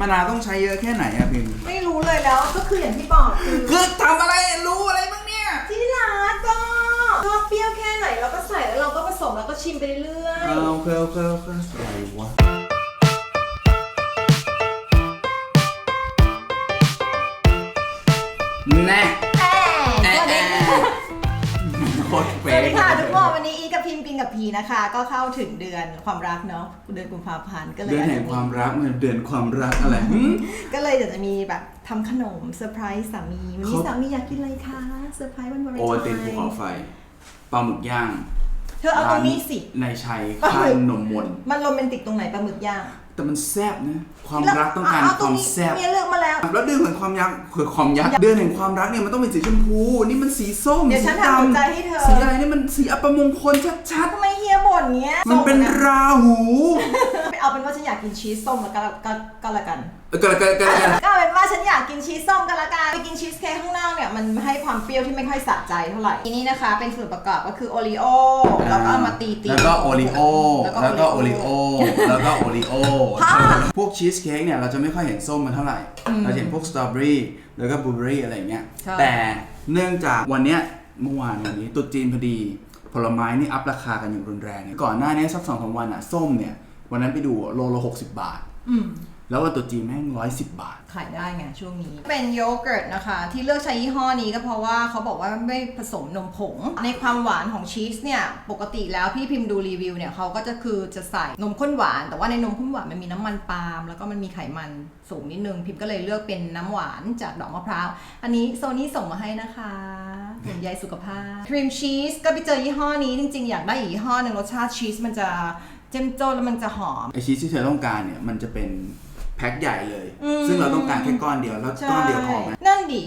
มะนาวต้องใช้เยอะแค่ไหนอะพิมพ์ไม่รู้เลยแล้วก็คืออย่างที่บอกคือคือทำอะไรรู้อะไรบ้างเนี่ย ที่ร้านก็ชอบเปรี้ยวแค่ไหนเราก็ใส่แล้วเราก็ผสมแล้วก็ชิมไปเรื่อยเออโอเคโอเคโอเคอะไรวะแน่ๆแอะแอะสวัสแอะดีค่ะโคตรสเป๊วัสดีค่ะทุกคนวันนี้อีกับ พิมพ์ปิงกับพีนะคะ ก็เข้าถึงเดือนความรักเนาะเดือนกุมภาพันธ์ก็เลยเดือนแห่งความรักเดือนความรักอะไรก็เลยอยากจะมีแบบทำขนมเซอร์ไพรส์สามีวันนี้สามีอยากกินอะไรคะเซอร์ไพรส์วันวาเลนโอไทวัลตินภูเขาไฟปลาหมึกย่างเธอเอาตรงนี้สิในชัยข้างนมมนมันโรแมนติกตรงไหนปลาหมึกย่าง แต่มันแซ่บนะ ความรักต้องการเเความแซ่บเมียเลือกมาแล้ว แล้วเดือนแห่งความยักษ์คือความยักษ์เดือนแห่งความรักเนี่ยมันต้องเป็นสีชมพู นี่มันสีส้มเดี๋ยวฉันสีทำหัวใจดำให้เธอสีอะไรนี่มันสีอัปมงคลชัดทำไมเฮียบ่นเงี้ยๆมันเป็นส่งราหูะเอาเป็นว่าฉันอยากกินชีสส้มแล้วก็ก็ก็แล้วกัน เออกันกันกันกันก็เอาเป็นว่าฉันอยากกินชีสส้มกันละกันไปกินชีสเค้กข้างนอกเนี่ยมันให้ความเปรี้ยวที่ไม่ค่อยสะใจเท่าไหร่ทีนี้นะคะ เป็นส่วนประกอบก็คือโอรีโอแล้วก็เอามาตีตีแล้วก็โอริโอแล้วก็โอริโอแล้วก็โอริโอพวกชีสเค้กเนี่ยเราจะไม่ค่อยเห็นส้มมันเท่าไหร่ เราจะเห็นพวกสตรอเบอรี่แล้วก็บลูเบอรี่อะไรเงี้ยแต่เนื่องจากวันเนี้ยเมื่อวานวันนี้ตรุษจีนพอดี ผลไม้นี่อัพราคากันอย่างรุนแรงก่อนหน้านี้สักสองสามวันอะส้มเนี่ยวันนั้นไปดูโลละหกสิบบาท อืม แล้ววันตรุษจีนแม่งร้อยสิบบาท ขายได้ไงช่วงนี้ เป็นโยเกิร์ตนะคะ ที่เลือกใช้ยี่ห้อนี้ก็เพราะว่าเขาบอกว่าไม่ผสมนมผง ในความหวานของชีสเนี่ยปกติแล้วพี่พิมพ์ดูรีวิวเนี่ยเขาก็จะคือจะใส่นมข้นหวาน แต่ว่าในนมข้นหวานมันมีน้ำมันปาล์มแล้วก็มันมีไขมันสูงนิดนึง พิมพ์ก็เลยเลือกเป็นน้ำหวานจากดอกมะพร้าว อันนี้โซนี่ส่งมาให้นะคะห่วงใยสุขภาพครีมชีสก็ไปเจอยี่ห้อนี้จริงๆ อยากได้อีกยี่ห้อหนึ่งรสชาติชีสมันจะ เจ้มจ้นแล้วมันจะหอม ไอชีสที่เธอต้องการเนี่ยมันจะเป็นแพ็คใหญ่เลย อืม ซึ่งเราต้องการแค่ก้อนเดียวแล้วก้อนเดียวพอไหมนั่นดิ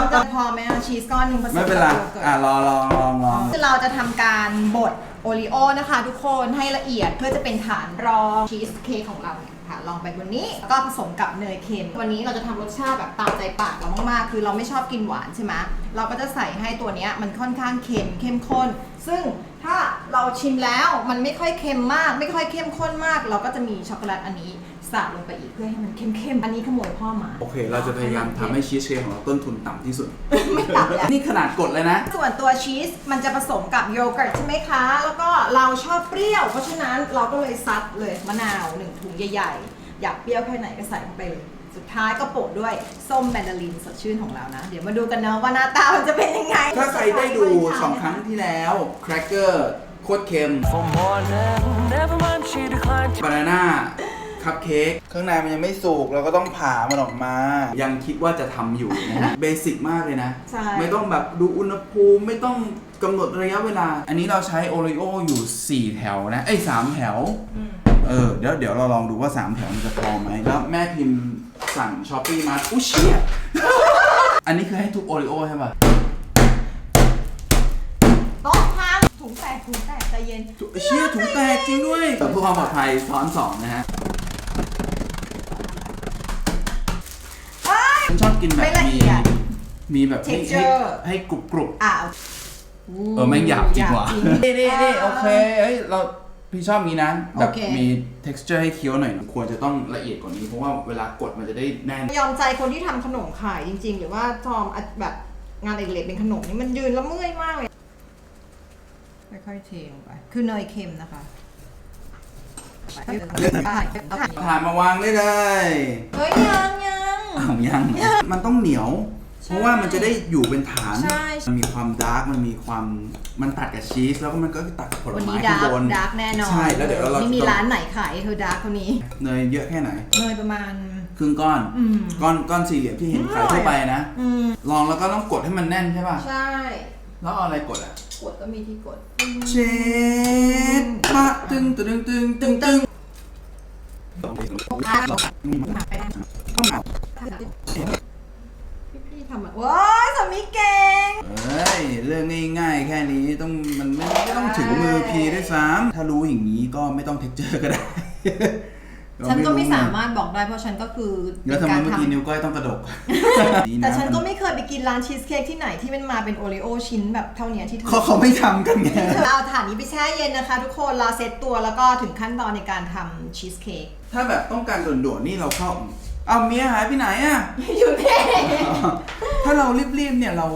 มันจะพอไหมอะชีสก้อนหนึ่งผสมไม่เป็นไรกับโยกิร์ต อะรอลองลองลอง คือเราจะทำการบดโอรีโอนะคะทุกคนให้ละเอียดเพื่อจะเป็นฐานรองชีสเค้กของเราเนี่ย ค่ะ ลองไปบนนี้แล้วก็ผสมกับเนยเค็ม วันนี้เราจะทำรสชาติแบบตามใจปากเรามากๆ คือเราไม่ชอบกินหวานใช่ไหมเราก็จะใส่ให้ตัวนี้มันค่อนข้างเค็มเข้มข้น ซึ่งถ้าเราชิมแล้วมันไม่ค่อยเค็มมาก ไม่ค่อยเข้มข้นมาก เราก็จะมีช็อกโกแลตอันนี้ สาดลงไปอีกเพื่อให้มันเข้มๆ อันนี้ขโมยพ่อมาโอเค เราจะพยายามทำให้ชีสเค้กของเราต้นทุนต่ำที่สุด ไม่ต่ำแล้วนี่ขนาดกดเลยนะ ส่วนตัวชีสมันจะผสมกับโยเกิร์ตใช่ไหมคะ แล้วก็เราชอบเปรี้ยว เพราะฉะนั้นเราก็เลยซัดเลยมะนาวหนึ่งถุงใหญ่ๆ อยากเปรี้ยวแค่ไหนก็ใส่เข้าไปเลย สุดท้ายก็โปะด้วยส้มแมนดารินสดชื่นของเรานะ เดี๋ยวมาดูกันนะว่าหน้าตามันจะเป็นยังไงถ้าใครได้ดู2ครั้งที่แล้วแครกเกอร์โคตรเค็ม For morning, never mind, she declined to บานาน่า คัพเค้กข้างในมันยังไม่สุกเราก็ต้องผ่ามันออกมา ยังคิดว่าจะทำอยู่นะฮะเบสิกมากเลยนะ ใช่ ไม่ต้องแบบดูอุณหภูมิไม่ต้องกำหนดระยะเวลา อันนี้เราใช้โอริโออยู่ 4 แถวนะ เอ้ยสามแถว อืมเออ เดี๋ยวเดี๋ยวเราลองดูว่า 3 แถวมันจะพอไหม แล้วแม่พิมพ์สั่งช้อปปี้มาอุ้ยเชี่ย อันนี้คือให้ทุกโอริโอใช่ป่ะโต๊ะพังถุงแตกถุงแตกใจเย็น เชี่ยถุงแตกจริงด้วยเพื่อความปลอดภัยซ้อนสองนะฮะ เอ้ย ฉัน ชอบกินแบบไม่ละมีเอียดมีแบบให้ให้ Texture ให้กรุบกรุบ อะเออแม่งหยาบจริงว่ะ หยาบจริง นี่นี่นี่โอเคเฮ้ยเราพี่ชอบมีนะแบบโอเค มี texture ให้เคี้ยวหน่อยควรจะต้องละเอียดกว่านี้เพราะว่าเวลากดมันจะได้แน่น ยอมใจคนที่ทำขนมขายจริง ๆ หรือว่าทอมอัดแบบงานเล็กๆเป็นขนมนี่มันยืนแล้วเมื่อยมากเลยค่อยๆเทลงไป คือเนยเค็มนะคะผ่านมาวางได้เลยเฮ้ยยังยัง อ้าวยังมันต้องเหนียว ใช่เพราะว่ามันจะได้อยู่เป็นฐาน ใช่ มันมีความดาร์ก มันมีความ มันตัดกับชีส แล้วก็มันก็ตัดกับผลวันไม้นี้ข้าดางร์บกนดาร์กแน่นอนใช่แล้วเดี๋ยวเรา ไม่มีจะร้านไหนขายเธอดาร์กเท่านี้เนยเยอะแค่ไหน เนยประมาณ ครึ่งก้อน อืม ก้อนก้อนสี่เหลี่ยมที่เห็นขายทั่วไปนะ อืม ลองแล้วก็ต้องกดให้มันแน่นใช่ป่ะ ใช่ แล้วเอาอะไรกดอะ กดก็มีที่กด เช็ดมาตึงตึงตึงตึงตึงต้องเอา พี่ๆทำอะว้ายสามีเก่ง เอ้ยเรื่องง่ายๆ แค่นี้ต้องมันไม่ไม่ต้องถึงมือพีด้วยซ้ำถ้ารู้อย่างนี้ก็ไม่ต้องเท็กเจอร์ก็ได้ ฉันก็ไม่เรสามารถบอกได้เพราะฉันก็คือแล้วทำไมการเมื่อทกี้นิ้วก้อยต้องกระดกำแต่ฉันก็ไม่เคยไปกินร้านชีสเค้กที่ไหนที่มันมาเป็นโอรีโอชิ้นแบบเท่านี้ที่เธอ เขาเขาไม่ทำกันไงเอาถาดนี้ไปแช่เย็นนะคะ ทุกคนรอเซตตัวแล้วก็ถึงขั้นตอนในการทำชีสเค้กถ้าแบบต้องการด่วนๆนี่เราเข้า เอาเมียหายไปไหนอะอยู่นี่ถ้าเรารีบๆเนี่ยเรา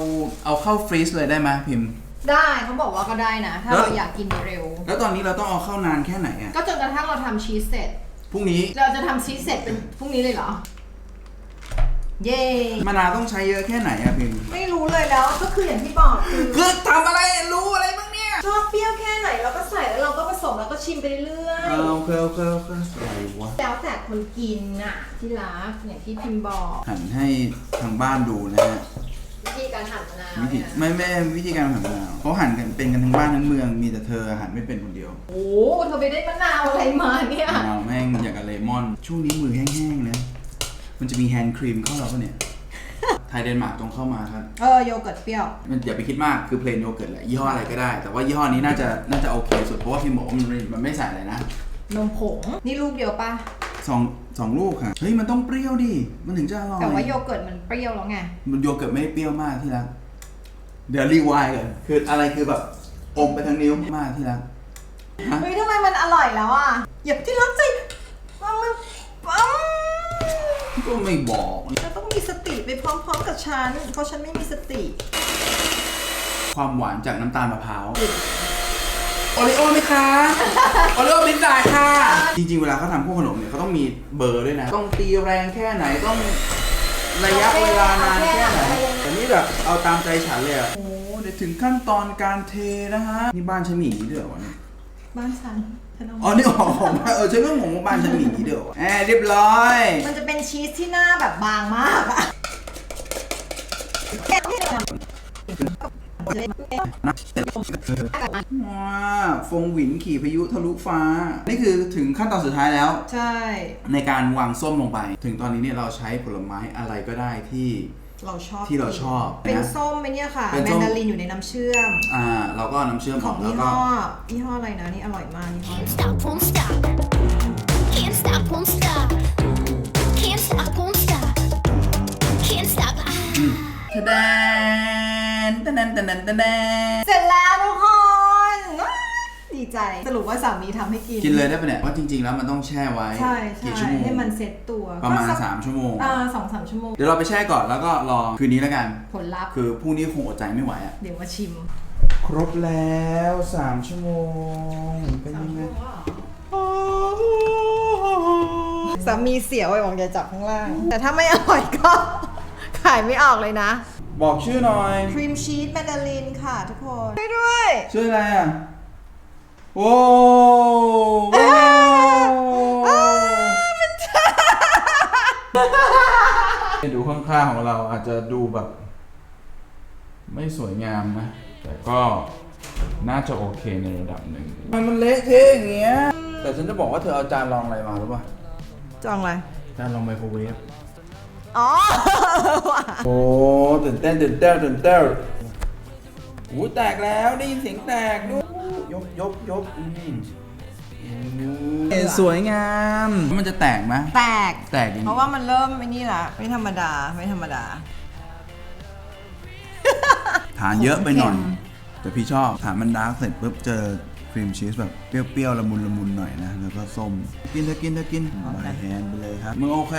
เอาเข้าฟรีซเลยได้ไหมพิมพ์ ได้เขาบอกว่าก็ได้นะ ถ้าแล้วเราอยากกินเร็ว แล้วตอนนี้เราต้องเอาเข้านานแค่ไหนอะก็จนกระทั่งเราทำชีสเสร็จพรุ่งนี้เราจะทำชีสเสร็จเป็นพรุ่งนี้เลยเหรอ เย้มะนาวต้องใช้เยอะแค่ไหนอะพิมพ์ไม่รู้เลยแล้วก็คืออย่างที่บอกคือ คือทำอะไรรู้อะไรบ้างเนี่ย ชอบเปรี้ยวแค่ไหนเรา มแล้วก็ชิมไปเรื่อยเอาโอเคโอเคโอเคอะไรวะ ๆแล้วแต่คนกินน่ะที่รักอย่างที่พิมพ์บอกหันให้ทางบ้านดูนะฮะ วิธีการหั่นมะนาววิธีเนี่ยไม่ไม่วิธีการหั่นมะนาวเขาหั่นกันเป็นกันทั้งบ้านทั้งเมือง มีแต่เธอหั่นไม่เป็นคนเดียวโอ้เธอไปได้มะนาวอะไรมาเนี่ยมะนาวแม่งอย่างกับเลมอน ช่วงนี้มือแห้งๆนะ มันจะมีแฮนด์ครีมเข้าเราปะเนี่ยไท ยเดนมาร์กตรงเข้ามาครับ เออโยเกิร์ตเปรี้ยว มันอย่าไปคิดมากคือเพลนโยเกิร์ตแหละยี่ห้ออะไรก็ได้ แต่ว่ายี่ห้อนี้น่าจะน่าจะโอเคสุดเพราะว่าพี่บอกว่ามันไม่มันไม่ใส่อะไรนะนมผง นี่ลูกเดียวปะสองสองลูกค่ะ เฮ้ยมันต้องเปรี้ยวดิ มันถึงจะอร่อยแต่ว่าโยเกิร์ตมันเปรี้ยวแล้วไง มันโยเกิร์ตไม่เปรี้ยวมากที่รักเดี๋ยวรีไวายกันคืออะไรคือแบบอมไปทางนิ้วมากที่รักฮะเฮ้ยทำไมมันอร่อยแล้วอะอย่าที่รักใจมันมันปั๊มก็ไม่บอก พร้อมๆกับฉัน เพราะฉันไม่มีสติความหวานจากน้ำตาลมะพร้าว โอริโอไหมคะ โอริโอบินจ่ายค่ะ จริงๆ เวลาเขาทำพวกขนมเนี่ยเขาต้องมีเบอร์ด้วยนะ ต้องตีแรงแค่ไหน ต้องระยะเวลานานแค่ไหน แต่นี่แบบเอาตามใจฉันเลยอะโอ้เดี๋ยวถึงขั้นตอนการเทนะฮะ นี่บ้านฉันมีอย่างนี้ด้วยเหรอวะเนี่ยบ้านฉันฉันเอาอ๋อ นี่ออกผมเออฉันก็งงว่าบ้านฉันมีอย่างนี้ด้วยเหรอวะแอบเรียบร้อย มันจะเป็นชีสที่หน้าแบบบางมากอะ ว้าฟงหวินขี่พายุทะลุฟ้า นี่คือถึงขั้นตอนสุดท้ายแล้ว ใช่ ในการวางส้มลงไป ถึงตอนนี้เนี่ยเราใช้ผลไม้อะไรก็ได้ที่เราชอบที่เราชอบเป็นนะส้มไหมเนี่ยค่ะ เป็นแมส้นม ดารินอยู่ในน้ำเชื่อม อ่าเราก็เอาน้ำเชื่อมขอองกแล้ยี่วก็ ห้อยี่ห้ออะไรนะนี่อร่อยมากยี่ห้อ Can't stop, won't stop. Can't stop, won't stop. ทะแดนตะแดนตะแดนตะแดนเสร็จแล้วทุกคนว้ายดีใจสรุปว่าสามีทำให้กินกินเลยได้ปะเนี่ยว่าจริงๆแล้วมันต้องแช่ไว้ใช่ใช่กี่ชั่วโมงให้มันเซ็ตตัวประมาณ ก็สัก3 ชั่วโมงอ่าสองสามชั่วโมง เดี๋ยวเราไปแช่ก่อนแล้วก็รอคืนนี้แล้วกัน ผลลัพธ์คือพรุ่งนี้คงอดใจไม่ไหวอะ เดี๋ยวมาชิมครบแล้ว 3 ชั่วโมง เป็นยังไงสามีเสียวไอ้บอกอย่าจับข้างล่าง แต่ถ้าไม่อร่อยก็ ขายไม่ออกเลยนะ บอกชื่อหน่อย ครีมชีสแมนดารินค่ะทุกคนช่วยด้วยชื่ออะไรอะ โอ้โหดูข้างๆของเราอาจจะดูแบบ ไม่สวยงามนะ แต่ก็น่าจะโอเคในระดับหนึ่งมันมันเละเทะอย่างเงี้ย แต่ฉันจะบอกว่าเธอเอาจานรองอะไรมาหรือเปล่าจองอะไร จานรองไมโครเวฟอ๋อ โอ้ตื่นเต้นตื่นเต้นตื่นเต้นโอ้แตกแล้วได้ยินเสียงแตกด้วยยกยกยกอืมสวยงาม มันจะแตกไหมแตกแตกอย่างเพนี้ราะว่ามันเริ่มไม่นี่ละไม่ธรรมดาไม่ธรรมดา ฐานเยอะไปหน่อยเค็มแต่พี่ชอบฐานมันดาร์กเสร็จปุ๊บเจอ ครีมชีสแบบเปรี้ยวๆละมุนละมุนหน่อยนะ แล้วก็ส้ม กินเถอะกินเถอะกินบายแฮนด์ไปเลยครับมึงโอเค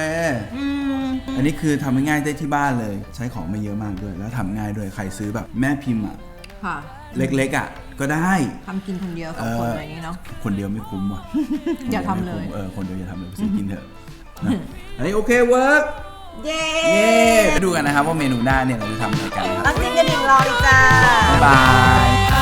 อืมอันนี้คือทำง่ายๆได้ที่บ้านเลย ใช้ของไม่เยอะมากด้วย แล้วทำง่ายด้วยใครซื้อแบบแม่พิมพ์อะ ค่ะเล็กๆอะ ก็ได้ ทำกินคนเดียวสองคนอะไรอย่างนี้เนาะ คนเดียวไม่คุ้มว่ะอย่าทำเลย คนดีวไม่คุ้มเออ คนเดียวอย่าทำเลยไปซื้อกินเถอะนะอันนี้โอเคเวิร์กเย้เย้ไปดูกันนะครับว่าเมนูหน้าเนี่ยเราจะทำอะไรกันนะครับตั้งใจกระดิ่งรอเลยจ้า